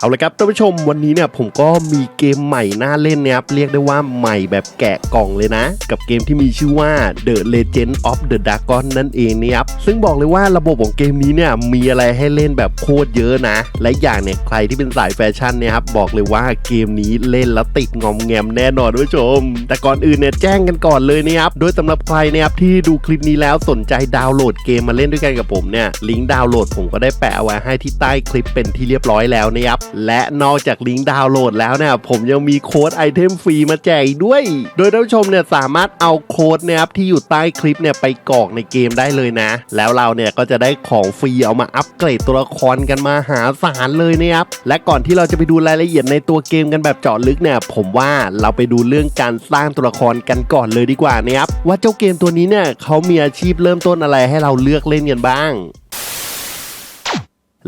เอาละครับท่านผู้ชมวันนี้เนี่ยผมก็มีเกมใหม่น่าเล่นนะครับเรียกได้ว่าใหม่แบบแกะกล่องเลยนะ กับเกมที่มีชื่อว่า The Legend of the Dragon นั่นเองนะครับซึ่งบอกเลยว่าระบบของเกมนี้เนี่ยมีอะไรให้เล่นแบบโคตรเยอะนะ และอย่างเนี่ยใครที่เป็นสายแฟชั่นเนี่ยครับบอกเลยว่าเกมนี้เล่นแล้วติดงอมแงมแน่นอนท่านผู้ชม แต่ก่อนอื่นเนี่ยแจ้งกันก่อนเลยนะครับโดยสำหรับใครนะครับที่ดูคลิปนี้แล้วสนใจดาวน์โหลดเกมมาเล่นด้วยกันกับผมเนี่ยลิงก์ดาวน์โหลดผมก็ได้แปะเอาไว้ให้ที่ใต้คลิปเป็นที่เรียบร้อยแล้วนะครับและนอกจากลิงก์ดาวน์โหลดแล้วเนี่ยผมยังมีโค้ดไอเทมฟรีมาแจกอีกด้วย โดยท่านผู้ชมเนี่ยสามารถเอาโค้ดเนะครับที่อยู่ใต้คลิปเนี่ยไปกรอกในเกมได้เลยนะ แล้วเราเนี่ยก็จะได้ของฟรีเอามาอัปเกรดตัวละครกันมาหาศาลเลยนะครับและก่อนที่เราจะไปดูรายละเอียดในตัวเกมกันแบบเจาะลึกเนี่ยผมว่าเราไปดูเรื่องการสร้างตัวละครกันก่อนเลยดีกว่านะครับว่าเจ้าเกมตัวนี้เนี่ยเขามีอาชีพเริ่มต้นอะไรให้เราเลือกเล่นกันบ้าง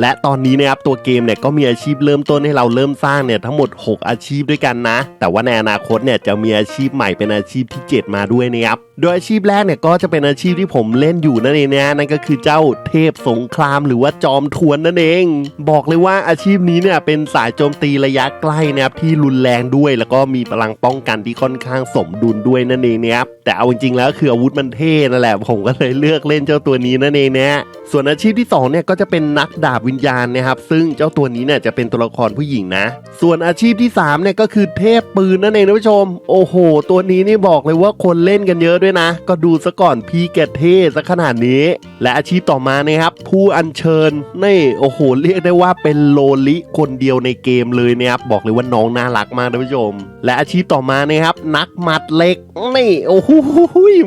และตอนนี้นะครับตัวเกมเนี่ยก็มีอาชีพเริ่มต้นให้เราเริ่มสร้างเนี่ยทั้งหมด 6 อาชีพด้วยกันนะ แต่ว่าในอนาคตเนี่ยจะมีอาชีพใหม่เป็นอาชีพที่ 7 มาด้วยนะครับ โดยอาชีพแรกเนี่ยก็จะเป็นอาชีพที่ผมเล่นอยู่นั่นเองนะนั่นก็คือเจ้าเทพสงครามหรือว่าจอมทวนนั่นเอง บอกเลยว่าอาชีพนี้เนี่ยเป็นสายโจมตีระยะใกล้นะครับที่รุนแรงด้วย แล้วก็มีพลังป้องกันที่ค่อนข้างสมดุลด้วยนั่นเองนะครับแต่เอาจริงๆแล้วคืออาวุธมันเท่นั่นแหละผมก็เลยเลือกเล่นเจ้าตัวนี้นั่นเองนะส่วนอาชีพที่สองเนี่ยก็จะเป็นนักดาบวิญญาณนะครับซึ่งเจ้าตัวนี้เนี่ยจะเป็นตัวละครผู้หญิงนะ ส่วนอาชีพที่3เนี่ยก็คือเทพปืนนั่นเองท่านผู้ชม โอ้โห ตัวนี้นี่บอกเลยว่าคนเล่นกันเยอะด้วยนะ ก็ดูซะก่อนพี่แกเท่ซะขนาดนี้ และอาชีพต่อมานะครับ ผู้อัญเชิญนี่โอ้โหเรียกได้ว่าเป็นโลลิคนเดียวในเกมเลยนะครับบอกเลยว่าน้องน่ารักมากท่านผู้ชม และอาชีพต่อมานะครับ นักหมัดเหล็กนี่โอ้โห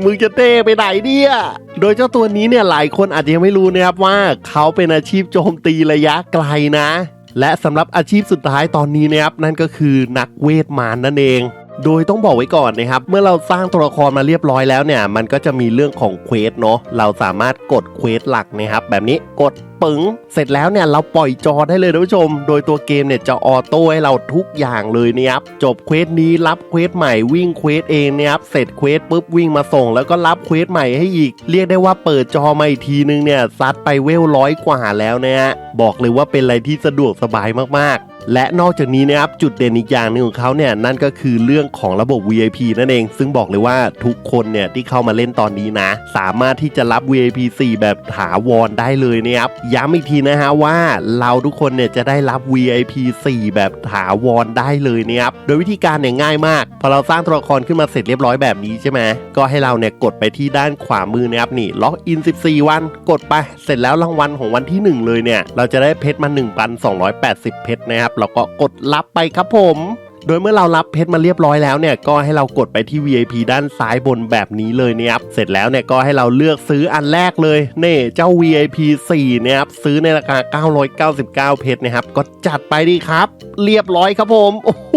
มึงจะเท่ไปไหนเนี่ยโดยเจ้าตัวนี้เนี่ยหลายคนอาจจะยังไม่รู้นะครับว่าเขาเป็นอาชีพโจมตีระยะไกลนะและสำหรับอาชีพสุดท้ายตอนนี้นะครับนั่นก็คือนักเวทมารนั่นเอง โดยต้องบอกไว้ก่อนนะครับ เมื่อเราสร้างตัวละครมาเรียบร้อยแล้วเนี่ย มันก็จะมีเรื่องของเควสเนาะ เราสามารถกดเควสหลักนะครับแบบนี้กดปึ๋งเสร็จแล้วเนี่ยเราปล่อยจอได้เลยท่านผู้ชม โดยตัวเกมเนี่ยจะออโต้ให้เราทุกอย่างเลยนะครับจบเควสนี้รับเควสใหม่วิ่งเควสเองนะครับเสร็จเควสปุ๊บวิ่งมาส่ง แล้วก็รับเควสใหม่ให้อีก เรียกได้ว่าเปิดจอมาอีกทีนึงเนี่ยซัดไปเวลร้อยกว่าแล้วนะฮะบอกเลยว่าเป็นอะไรที่สะดวกสบายมากๆ และนอกจากนี้นะครับจุดเด่นอีกอย่างหนึ่งของเขาเนี่ยนั่นก็คือเรื่องของระบบ VIP นั่นเอง ซึ่งบอกเลยว่าทุกคนเนี่ยที่เข้ามาเล่นตอนนี้นะ สามารถที่จะรับ VIP 4 แบบถาวรได้เลยนะครับย้ำอีกทีนะฮะว่าเราทุกคนเนี่ยจะได้รับ VIP 4 แบบถาวรได้เลยนะครับโดยวิธีการเนี่ยง่ายมากพอเราสร้างตัวละครขึ้นมาเสร็จเรียบร้อยแบบนี้ใช่ไหมก็ให้เราเนี่ยกดไปที่ด้านขวามือนะครับนี่ล็อกอิน 14 วัน กดไปเสร็จแล้วรางวัลของวันที่ 1 เลยเนี่ยเราจะได้เพชรมา1,280 เพชรนะครับเราก็กดรับไปครับผม โดยเมื่อเรารับเพชรมาเรียบร้อยแล้วเนี่ยก็ให้เรากดไปที่ VIP ด้านซ้ายบนแบบนี้เลยเนี่ยครับเสร็จแล้วเนี่ยก็ให้เราเลือกซื้ออันแรกเลยนี่เจ้า VIP 4เนี่ยครับซื้อในราคา 999 เพชรนะครับ ก็จัดไปดีครับ เรียบร้อยครับผมโอ้โห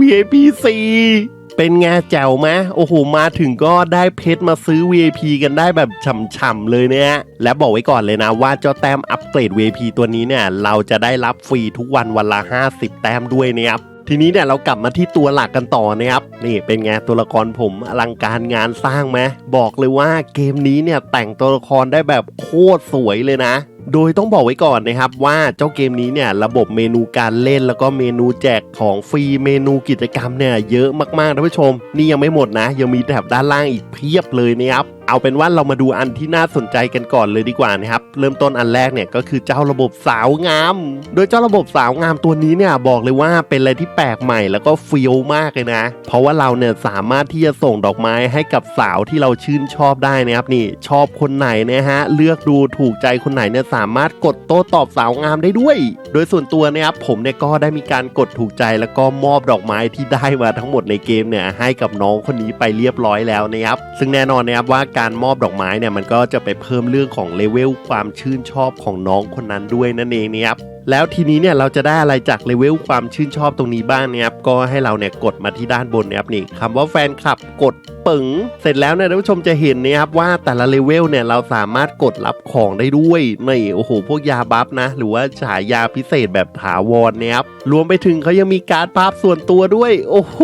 VIP 4 เป็นไงแจ๋วไหมโอ้โห มาถึงก็ได้เพชรมาซื้อ VIP กันได้แบบฉ่ำๆเลยเนี่ยและบอกไว้ก่อนเลยนะว่าเจ้าแต้มอัปเกรด VIP ตัวนี้เนี่ย เราจะได้รับฟรีทุกวันวันละ 50 แต้มด้วยนะครับทีนี้เนี่ยเรากลับมาที่ตัวหลักกันต่อนะครับนี่เป็นไงตัวละครผมอลังการงานสร้างไหมบอกเลยว่าเกมนี้เนี่ยแต่งตัวละครได้แบบโคตรสวยเลยนะโดยต้องบอกไว้ก่อนนะครับว่าเจ้าเกมนี้เนี่ยระบบเมนูการเล่นแล้วก็เมนูแจกของฟรีเมนูกิจกรรมเนี่ยเยอะมากๆท่านผู้ชม นี่ยังไม่หมดนะ ยังมีแถบด้านล่างอีกเพียบเลยนะครับเอาเป็นว่าเรามาดูอันที่น่าสนใจกันก่อนเลยดีกว่านะครับ เริ่มต้นอันแรกเนี่ยก็คือเจ้าระบบสาวงาม โดยเจ้าระบบสาวงามตัวนี้เนี่ยบอกเลยว่าเป็นอะไรที่แปลกใหม่แล้วก็ฟี้ยวมากเลยนะ เพราะว่าเราเนี่ยสามารถที่จะส่งดอกไม้ให้กับสาวที่เราชื่นชอบได้นะครับนี่ชอบคนไหนนะฮะเลือกดูถูกใจคนไหนเนี่ยสามารถกดโต้ตอบสาวงามได้ด้วย โดยส่วนตัวเนี่ยครับผมเนี่ยก็ได้มีการกดถูกใจแล้วก็มอบดอกไม้ที่ได้มาทั้งหมดในเกมเนี่ยให้กับน้องคนนี้ไปเรียบร้อยแล้วนะครับซึ่งแน่นอนนะครับว่าการมอบดอกไม้เนี่ยมันก็จะไปเพิ่มเรื่องของเลเวลความชื่นชอบของน้องคนนั้นด้วยนั่นเองนะครับ แล้วทีนี้เนี่ยเราจะได้อะไรจากเลเวลความชื่นชอบตรงนี้บ้างเนี่ยครับก็ให้เราเนี่ยกดมาที่ด้านบนนะครับนี่คำว่าแฟนคลับกดปึ๋งเสร็จแล้วเนี่ยท่านผู้ชมจะเห็นนะครับว่าแต่ละเลเวลเนี่ยเราสามารถกดรับของได้ด้วยนี่โอ้โหพวกยาบัฟนะ หรือว่าฉายาพิเศษแบบถาวรเนี่ยครับรวมไปถึงเขายังมีการ์ดภาพส่วนตัวด้วย โอ้โห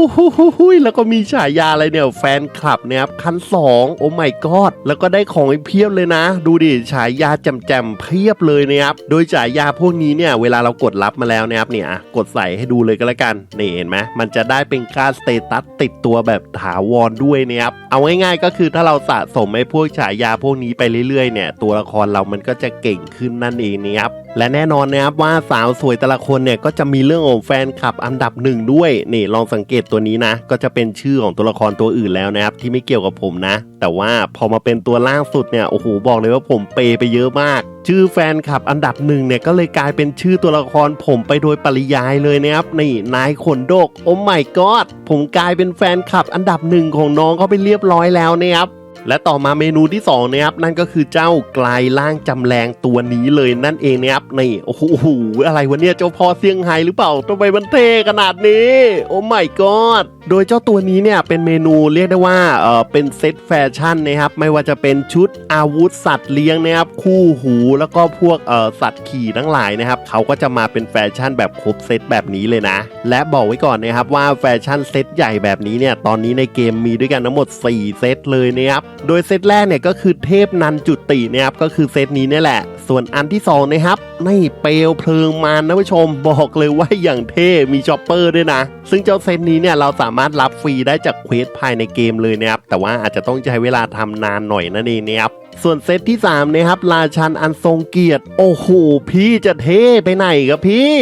แล้วก็มีฉายาอะไรเนี่ยแฟนคลับเนี่ยครับคันสองโอ้ไม่กอดแล้วก็ได้ของอีกเพียบเลยนะ ดูดิฉายาแจมๆเพียบเลยนะครับโดยฉายาพวกนี้เนี่ยเวลาเรากดรับมาแล้วนะครับเนี่ยกดใส่ให้ดูเลยก็แล้วกันนี่เห็นไหมมันจะได้เป็นค่าสเตตัสติดตัวแบบถาวรด้วยนะครับเอาง่ายๆก็คือถ้าเราสะสมไอ้พวกฉายาพวกนี้ไปเรื่อยๆเนี่ยตัวละครเรามันก็จะเก่งขึ้นนั่นเองนะครับ และแน่นอนนะครับว่าสาวสวยแต่ละคนเนี่ยก็จะมีเรื่องของแฟนคลับอันดับหนึ่งด้วยนี่ลองสังเกตตัวนี้นะ ก็จะเป็นชื่อของตัวละครตัวอื่นแล้วนะครับที่ไม่เกี่ยวกับผมนะ แต่ว่าพอมาเป็นตัวล่างสุดเนี่ยโอ้โหบอกเลยว่าผมเปย์ไปเยอะมาก ชื่อแฟนคลับอันดับหนึ่งเนี่ยก็เลยกลายเป็นชื่อตัวละครผมไปโดยปริยายเลยนะครับนี่นายขนโดกโอ้ไม่กอดผมกลายเป็นแฟนคลับอันดับหนึ่งของน้องเขาไปเรียบร้อยแล้วนะครับ และต่อมาเมนูที่2นะครับนั่นก็คือเจ้ากลายร่างจำแรงตัวนี้เลยนั่นเองนะครับนี่โอ้โหอะไรวะเนี่ยเจ้าพ่อเซี่ยงไฮ้หรือเปล่าทำไมมันเท่ขนาดนี้ โอ้ไม่กอดโดยเจ้าตัวนี้เนี่ยเป็นเมนูเรียกได้ว่าเออเป็นเซตแฟชั่นนะครับไม่ว่าจะเป็นชุดอาวุธสัตว์เลี้ยงนะครับคู่หูแล้วก็พวกเออสัตว์ขี่ทั้งหลายนะครับเขาก็จะมาเป็นแฟชั่นแบบครบเซตแบบนี้เลยนะ และบอกไว้ก่อนนะครับว่าแฟชั่นเซตใหญ่แบบนี้เนี่ยตอนนี้ในเกมมีด้วยกันทั้งหมด 4 เซตเลยนะครับ โดยเซตแรกเนี่ยก็คือเทพนันจุตินะครับก็คือเซตนี้เนี่ยแหละ ส่วนอันที่2นะครับนี่เปลวเพลิงมารนะผู้ชมบอกเลยว่าอย่างเท่มีช็อปเปอร์ด้วยนะ ซึ่งเจ้าเซตนี้เนี่ยเราสามารถรับฟรีได้จากเควสภายในเกมเลยนะครับแต่ว่าอาจจะต้องใช้เวลาทำนานหน่อยนั่นเองนะครับ ส่วนเซตที่3นะครับราชันอันทรงเกียรติ โอ้โหพี่จะเท่ไปไหนครับพี่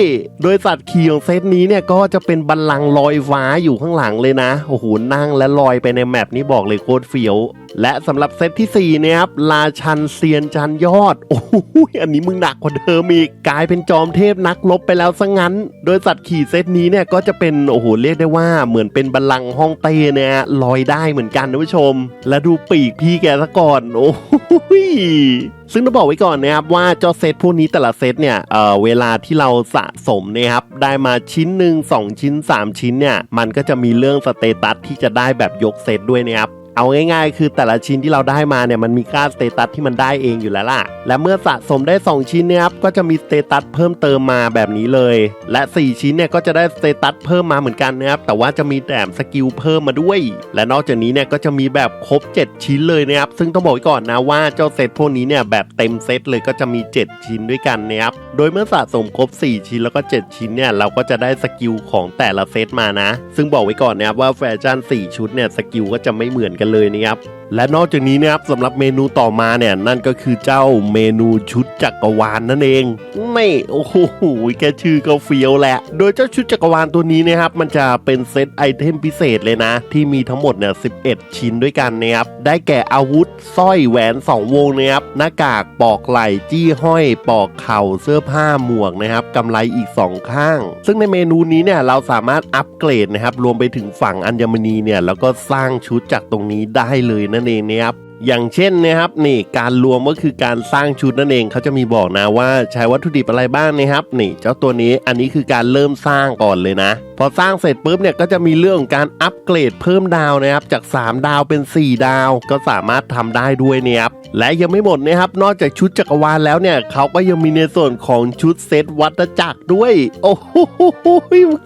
โดยสัตว์ขี่ของเซตนี้เนี่ยก็จะเป็นบัลลังก์ลอยฟ้าอยู่ข้างหลังเลยนะ โอ้โหนั่งและลอยไปในแมปนี้บอกเลยโคตรเฟี้ยว และสำหรับเซตที่4นะครับราชันเซียนจันยอด โอ้โหอันนี้มึงหนักกว่าเดิมอีกกลายเป็นจอมเทพนักรบไปแล้วซะงั้น โดยสัตว์ขี่เซตนี้เนี่ยก็จะเป็นโอ้โหเรียกได้ว่าเหมือนเป็นบัลลังก์ห้องเต้เนี่ยลอยได้เหมือนกันนะผู้ชม และดูปีกพี่แกซะก่อนโอ้ซึ่งต้องบอกไว้ก่อนนะครับว่าเจ้าเซตพวกนี้แต่ละเซตเนี่ยเออเวลาที่เราสะสมนะครับได้มาชิ้นหนึ่ง2 ชิ้น 3 ชิ้นเนี่ยมันก็จะมีเรื่องสเตตัสที่จะได้แบบยกเซตด้วยนะครับ เอาง่ายๆ คือแต่ละชิ้นที่เราได้มาเนี่ยมันมีค่าสเตตัสที่มันได้เองอยู่แล้วล่ะ และเมื่อสะสมได้ 2 ชิ้นเนี่ยครับก็จะมีสเตตัสเพิ่มเติมมาแบบนี้เลย และ 4 ชิ้นเนี่ยก็จะได้สเตตัสเพิ่มมาเหมือนกันนะครับแต่ว่าจะมีแถมสกิลเพิ่มมาด้วย และนอกจากนี้เนี่ยก็จะมีแบบครบ 7 ชิ้นเลยนะครับซึ่งต้องบอกไว้ก่อนนะว่าเจ้าเซตพวกนี้เนี่ยแบบเต็มเซตเลยก็จะมี 7 ชิ้นด้วยกันนะครับโดยเมื่อสะสมครบ 4 ชิ้นแล้วก็ 7 ชิ้นเนี่ยเราก็จะได้สกิลของแต่ละเซตมานะ ซึ่งบอกไว้ก่อนนะครับว่าแฟชั่น4 ชุดเนี่ยสกิลก็จะไม่เหมือนกันเลยนะครับ และนอกจากนี้นะครับสำหรับเมนูต่อมาเนี่ยนั่นก็คือเจ้าเมนูชุดจักรวาลนนั่นเองไม่โอ้โหแค่ชื่อก็เฟี้ยวแหละ โดยเจ้าชุดจักรวาลตัวนี้นะครับ มันจะเป็นเซตไอเทมพิเศษเลยนะ ที่มีทั้งหมดเนี่ย11 ชิ้นด้วยกันนะครับ ได้แก่อาวุธสร้อยแหวน 2 วงนะครับหน้ากากปอกไหล่จี้ห้อย ปอกเข่าเสื้อผ้าหมวกนะครับกำไรอีก 2 ข้าง ซึ่งในเมนูนี้เนี่ยเราสามารถอัปเกรดนะครับรวมไปถึงฝั่งอัญมณีเนี่ยแล้วก็สร้างชุดจากตรงนี้ได้เลยนั่นเองนะครับอย่างเช่นนะครับนี่การรวมก็คือการสร้างชุดนั่นเองเขาจะมีบอกนะว่าใช้วัตถุดิบอะไรบ้างนะครับนี่เจ้าตัวนี้อันนี้คือการเริ่มสร้างก่อนเลยนะ อสร้างเสร็จปุ๊บเนี่ยก็จะมีเรื่องการอัปเกรดเพิ่มดาวนะครับจาก 3 ดาวเป็น 4 ดาว ก็สามารถทำได้ด้วยเนี่ยครับและยังไม่หมดนะครับนอกจากชุดจักรวาลแล้วเนี่ยเขาก็ยังมีในส่วนของชุดเซตวัฏจักรด้วย โอ้โห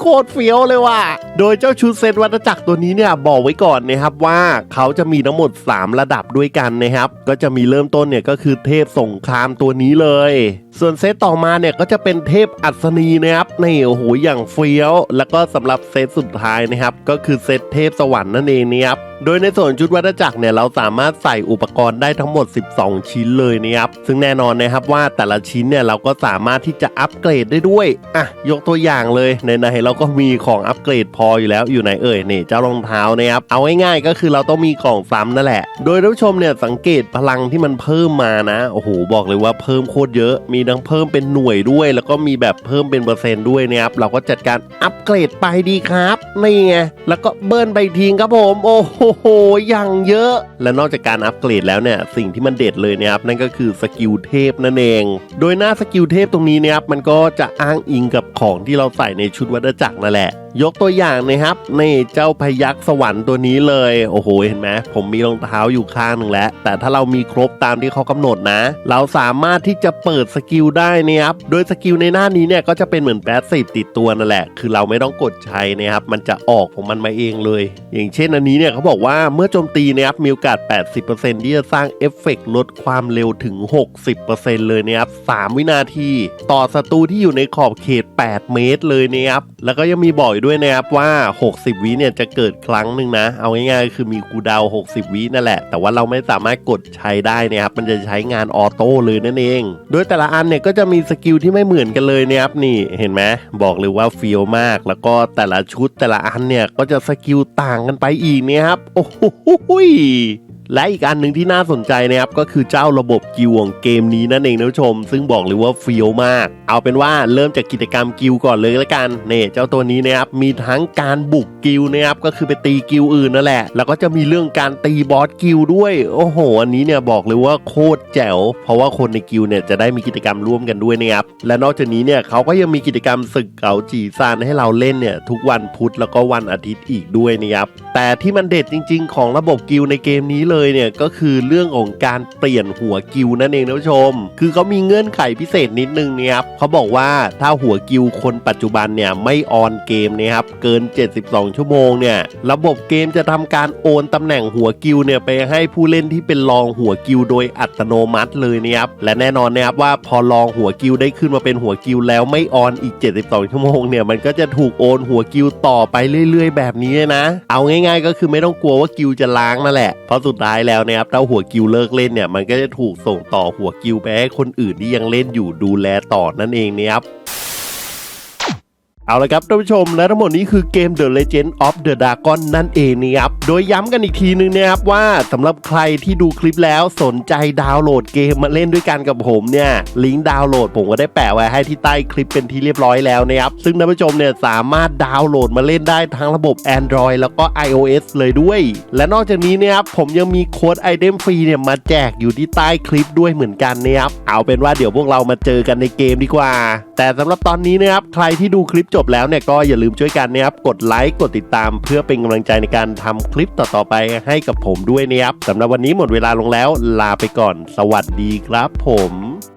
โคตรเฟี้ยวเลยว่ะโดยเจ้าชุดเซตวัฏจักรตัวนี้เนี่ยบอกไว้ก่อนนะครับว่าเขาจะมีทั้งหมด 3 ระดับด้วยกันนะครับก็จะมีเริ่มต้นเนี่ยก็คือเทพสงครามตัวนี้เลย ส่วนเซตต่อมาเนี่ยก็จะเป็นเทพอัศนีนะครับในโอ้โหอย่างเฟี้ยว แล้วก็สำหรับเซตสุดท้ายนะครับ ก็คือเซตเทพสวรรค์นั่นเองนะครับโดยในส่วนชุดวัฏจักรเนี่ยเราสามารถใส่อุปกรณ์ได้ทั้งหมด 12 ชิ้นเลยนะครับ ซึ่งแน่นอนนะครับว่าแต่ละชิ้นเนี่ยเราก็สามารถที่จะอัปเกรดได้ด้วยอะยกตัวอย่างเลยในๆเราก็มีของอัปเกรดพออยู่แล้วอยู่ไหนเอ่ยนี่เจ้ารองเท้านะครับเอาง่ายๆก็คือเราต้องมีของซ้ำนั่นแหละ โดยท่านผู้ชมเนี่ยสังเกตพลังที่มันเพิ่มมานะโอ้โหบอกเลยว่าเพิ่มโคตรเยอะ มีทั้งเพิ่มเป็นหน่วยด้วย แล้วก็มีแบบเพิ่มเป็นเปอร์เซ็นต์ด้วยนะครับเราก็จัดการอัปเกรดไปดีครับนี่ไงแล้วก็เบิ้ลไปอีกทีครับผมโอ้โหโอย่างเยอะ และนอกจากการอัปเกรดแล้วเนี่ย สิ่งที่มันเด็ดเลยนะครับ นั่นก็คือสกิลเทพนั่นเอง โดยหน้าสกิลเทพตรงนี้นะครับ มันก็จะอ้างอิงกับของที่เราใส่ในชุดวัฏจักรนั่นแหละ ยกตัวอย่างนะครับนี่เจ้าพยักสวรรค์ตัวนี้เลย โอ้โหเห็นไหมผมมีรองเท้าอยู่ข้างหนึ่งแล้ว แต่ถ้าเรามีครบตามที่เขากำหนดนะ เราสามารถที่จะเปิดสกิลได้นะครับโดยสกิลในหน้านี้เนี่ยก็จะเป็นเหมือนแปดสิบติดตัวนั่นแหละ คือเราไม่ต้องกดใช้นะครับมันจะออกของมันมาเองเลย อย่างเช่นอันนี้เนี่ยเขาบอกว่าเมื่อโจมตีนะครับมีโอกาส 80%ที่จะสร้างเอฟเฟกต์ลดความเร็วถึง 60%เลยนะครับ3วินาที ต่อศัตรูที่อยู่ในขอบเขต 8 เมตรเลยนะครับแล้วก็ยังมีบอกอีกด้วยนะครับว่า 60 วิเนี่ยจะเกิดครั้งหนึ่งนะ เอาง่ายๆคือมีคูดาว 60 วินั่นแหละ แต่ว่าเราไม่สามารถกดใช้ได้นะครับ มันจะใช้งานออโต้เลยนั่นเอง โดยแต่ละอันเนี่ยก็จะมีสกิลที่ไม่เหมือนกันเลยนะครับนี่เห็นไหมบอกเลยว่าเฟียวมาก แล้วก็แต่ละชุดแต่ละอันเนี่ยก็จะสกิลต่างกันไปอีกเนี่ยครับโอ้โห และอีกอันหนึ่งที่น่าสนใจนะครับก็คือเจ้าระบบกิวของเกมนี้นั่นเองนะผู้ชม ซึ่งบอกเลยว่าเฟี้ยวมาก เอาเป็นว่าเริ่มจากกิจกรรมกิวก่อนเลยละกันเนี่ยเจ้าตัวนี้นะครับมีทั้งการบุกกิวนะครับก็คือไปตีกิวอื่นนั่นแหละ แล้วก็จะมีเรื่องการตีบอสกิวด้วยโอ้โหอันนี้เนี่ยบอกเลยว่าโคตรแจ๋ว เพราะว่าคนในกิวเนี่ยจะได้มีกิจกรรมร่วมกันด้วยนะครับและนอกจากนี้เนี่ยเขาก็ยังมีกิจกรรมศึกเก๋าจีซานให้เราเล่นเนี่ยทุกวันพุธแล้วก็วันอาทิตย์อีกด้วยนะครับแต่ที่มันเด็ดจริง ๆ ของระบบกิวในเกมนี้เลยเนี่ยก็คือเรื่องของการเปลี่ยนหัวกิวนั่นเองนะผู้ชม คือเขามีเงื่อนไขพิเศษนิดนึงเนี่ยครับเขาบอกว่าถ้าหัวกิวคนปัจจุบันเนี่ยไม่ออนเกมนะครับเกิน 72 ชั่วโมงเนี่ยระบบเกมจะทำการโอนตำแหน่งหัวกิวเนี่ยไปให้ผู้เล่นที่เป็นรองหัวกิวโดยอัตโนมัติเลยนะครับและแน่นอนนะครับว่าพอรองหัวกิวได้ขึ้นมาเป็นหัวกิวแล้วไม่ออนอีก 72 ชั่วโมงเนี่ยมันก็จะถูกโอนหัวกิวต่อไปเรื่อย ๆ แบบนี้นะ เอาง่าย ๆ ก็คือไม่ต้องกลัวว่ากิวจะล้างนั่นแหละเพราะสุดท้ายายแล้วนะครับถ้าหัวกิวเลิกเล่นเนี่ยมันก็จะถูกส่งต่อหัวกิวไปให้คนอื่นที่ยังเล่นอยู่ดูแลต่อนั่นเองนะครับ เอาละครับท่านผู้ชมและทั้งหมดนี้คือเกม The Legend of the Dragon นั่นเองนะครับ โดยย้ำกันอีกทีนึงนะครับว่าสำหรับใครที่ดูคลิปแล้วสนใจดาวน์โหลดเกมมาเล่นด้วยกันกับผมเนี่ยลิงก์ดาวน์โหลดผมก็ได้แปะไว้ให้ที่ใต้คลิปเป็นที่เรียบร้อยแล้วนะครับ ซึ่งท่านผู้ชมเนี่ยสามารถดาวน์โหลดมาเล่นได้ทั้งระบบ Android แล้วก็ iOS เลยด้วย และนอกจากนี้นี่ยครับผมยังมีโค้ดไอเทมฟรีเนี่ยมาแจกอยู่ที่ใต้คลิปด้วยเหมือนกันนะครับเอาเป็นว่าเดี๋ยวพวกเรามาเจอกันในเกมดีกว่า แต่สำหรับตอนนี้นะครับใครที่ดูคลิปจบแล้วเนี่ยก็อย่าลืมช่วยกันนะครับกดไลค์กดติดตามเพื่อเป็นกำลังใจในการทำคลิปต่อๆไปให้กับผมด้วยนะครับสำหรับวันนี้หมดเวลาลงแล้วลาไปก่อน สวัสดีครับผม